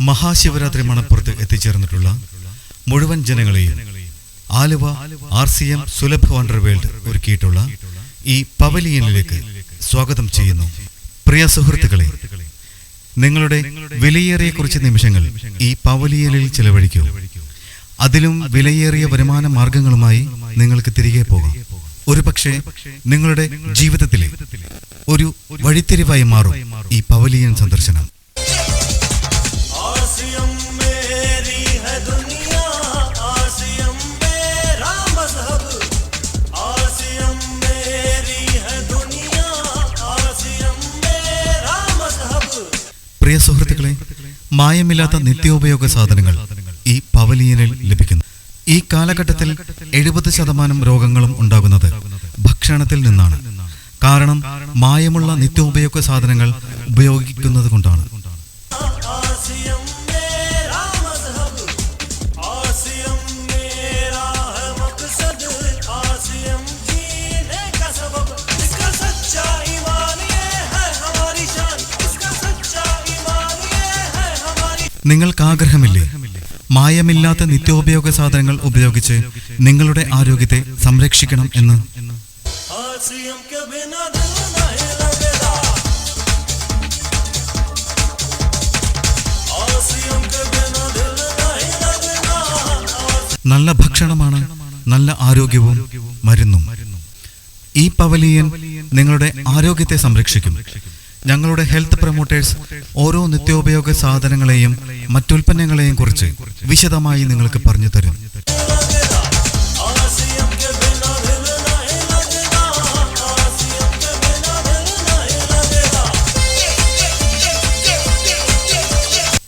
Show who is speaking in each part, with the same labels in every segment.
Speaker 1: മഹാശിവരാത്രി മണപ്പുറത്ത് എത്തിച്ചേർന്നിട്ടുള്ള മുഴുവൻ ജനങ്ങളെയും Aluva R C M Sulabha wonder world ഒരുക്കിയിട്ടുള്ള ഈ പവലിയനിലേക്ക് സ്വാഗതം ചെയ്യുന്നു. പ്രിയ സുഹൃത്തുക്കളെ നിങ്ങളുടെ വിലയേറിയ കുറച്ച് നിമിഷങ്ങൾ ഈ പവലിയനിൽ ചെലവഴിക്കൂ. അതിലും വിലയേറിയ വരുമാന മാർഗങ്ങളുമായി നിങ്ങൾക്ക് തിരികെ പോകാം. ഒരു പക്ഷേ നിങ്ങളുടെ ജീവിതത്തിലെ ഒരു വഴിത്തിരിവായി മാറും ഈ പവലിയൻ സന്ദർശനം. പ്രിയ സുഹൃത്തുക്കളെ മായമില്ലാത്ത നിത്യോപയോഗ സാധനങ്ങൾ ഈ പവലിയനിൽ ലഭിക്കുന്നു. ഈ കാലഘട്ടത്തിൽ എഴുപത് ശതമാനം രോഗങ്ങളും ഉണ്ടാകുന്നത് ഭക്ഷണത്തിൽ നിന്നാണ്. കാരണം മായമുള്ള നിത്യോപയോഗ സാധനങ്ങൾ ഉപയോഗിക്കുന്നത് കൊണ്ടാണ് നിങ്ങൾക്ക് ആഗ്രഹമില്ലേ മായമില്ലാത്ത നിത്യോപയോഗ സാധനങ്ങൾ ഉപയോഗിച്ച് നിങ്ങളുടെ ആരോഗ്യത്തെ സംരക്ഷിക്കണം എന്ന്. നല്ല ഭക്ഷണമാണ് നല്ല ആരോഗ്യവും മരുന്നും. ഈ പവലിയൻ നിങ്ങളുടെ ആരോഗ്യത്തെ സംരക്ഷിക്കും. ഞങ്ങളുടെ ഹെൽത്ത് പ്രൊമോട്ടേഴ്സ് ഓരോ നിത്യോപയോഗ സാധനങ്ങളെയും മറ്റുൽപ്പന്നങ്ങളെയും കുറിച്ച് വിശദമായി നിങ്ങൾക്ക് പറഞ്ഞു തരും.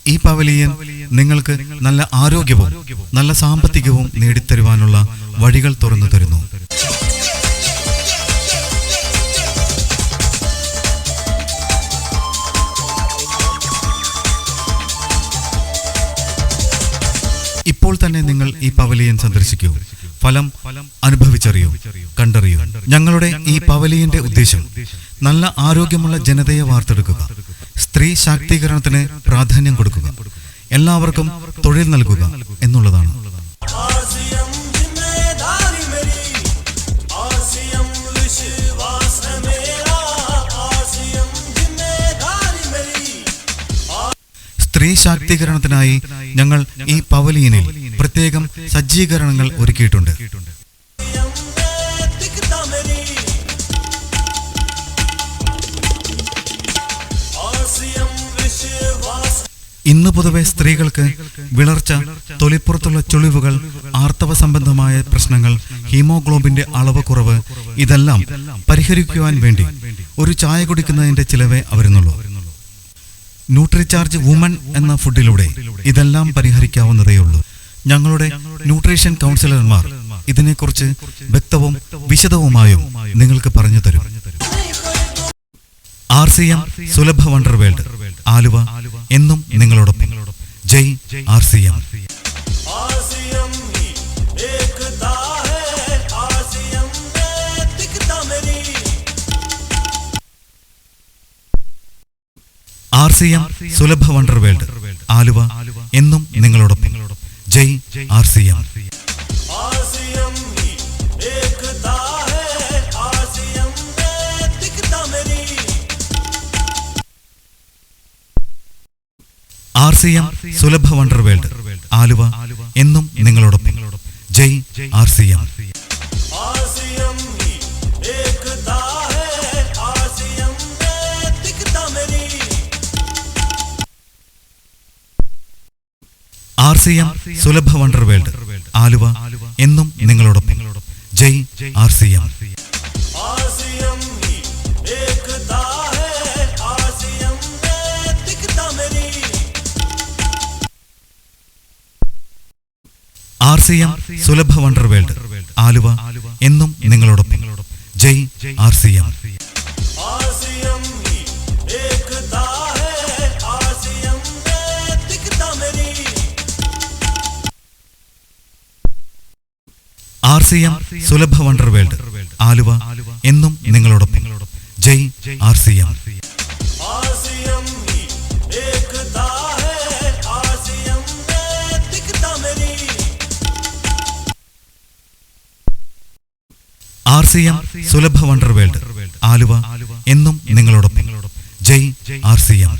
Speaker 1: ഈ പവലിയൻ നിങ്ങൾക്ക് നല്ല ആരോഗ്യവും നല്ല സാമ്പത്തികവും നേടിത്തരുവാനുള്ള വഴികൾ തുറന്നു തരുന്നു. ഇപ്പോൾ തന്നെ നിങ്ങൾ ഈ പവലിയൻ സന്ദർശിക്കൂ. ഫലം അനുഭവിച്ചറിയൂ കണ്ടറിയൂ. ഞങ്ങളുടെ ഈ പവലിയന്റെ ഉദ്ദേശം നല്ല ആരോഗ്യമുള്ള ജനതയെ വാർത്തെടുക്കുക സ്ത്രീ ശാക്തീകരണത്തിന് പ്രാധാന്യം കൊടുക്കുക എല്ലാവർക്കും തൊഴിൽ നൽകുക എന്നുള്ളതാണ്. ശാക്തീകരണത്തിനായി ഞങ്ങൾ ഈ പവലിയനിൽ പ്രത്യേകം സജ്ജീകരണങ്ങൾ ഒരുക്കിയിട്ടുണ്ട്. ഇന്ന് പൊതുവെ സ്ത്രീകൾക്ക് വിളർച്ച തൊലിപ്പുറത്തുള്ള ചുളിവുകൾ ആർത്തവ സംബന്ധമായ പ്രശ്നങ്ങൾ ഹീമോഗ്ലോബിന്റെ അളവ് കുറവ് ഇതെല്ലാം പരിഹരിക്കുവാൻ വേണ്ടി ഒരു ചായ കുടിക്കുന്നതിന്റെ ചിലവേ അവരുന്നുള്ളൂ. ന്യൂട്രിചാർജ് വുമൺ എന്ന ഫുഡിലൂടെ ഇതെല്ലാം പരിഹരിക്കാവുന്നതേയുള്ളൂ. ഞങ്ങളുടെ ന്യൂട്രീഷൻ കൗൺസിലർമാർ ഇതിനെക്കുറിച്ച് വ്യക്തവും വിശദവുമായും നിങ്ങൾക്ക് പറഞ്ഞു തരും. R C M Sulabha wonder world Aluva എന്നും നിങ്ങളോടൊപ്പം. ജയ് R C C M Sulabha wonder world Aluva എന്നും നിങ്ങളോടൊപ്പം. ജയ് R C M. R C M Sulabha wonder world Aluva എന്നും നിങ്ങളോടൊപ്പം. ജയ് R C M.
Speaker 2: R C
Speaker 1: M C M Sulabha wonder world Aluva എന്നും നിങ്ങളോടൊപ്പം. ജയ് R C M. R C M Sulabha wonder world Aluva എന്നും നിങ്ങളോടൊപ്പം. ജയ് R C M. C M Sulabha wonder world Aluva എന്നും നിങ്ങളോടൊപ്പം. ജയ് R C M.
Speaker 2: R
Speaker 1: C M Sulabha wonder world Aluva എന്നും നിങ്ങളോടൊപ്പം. ജയ് R C M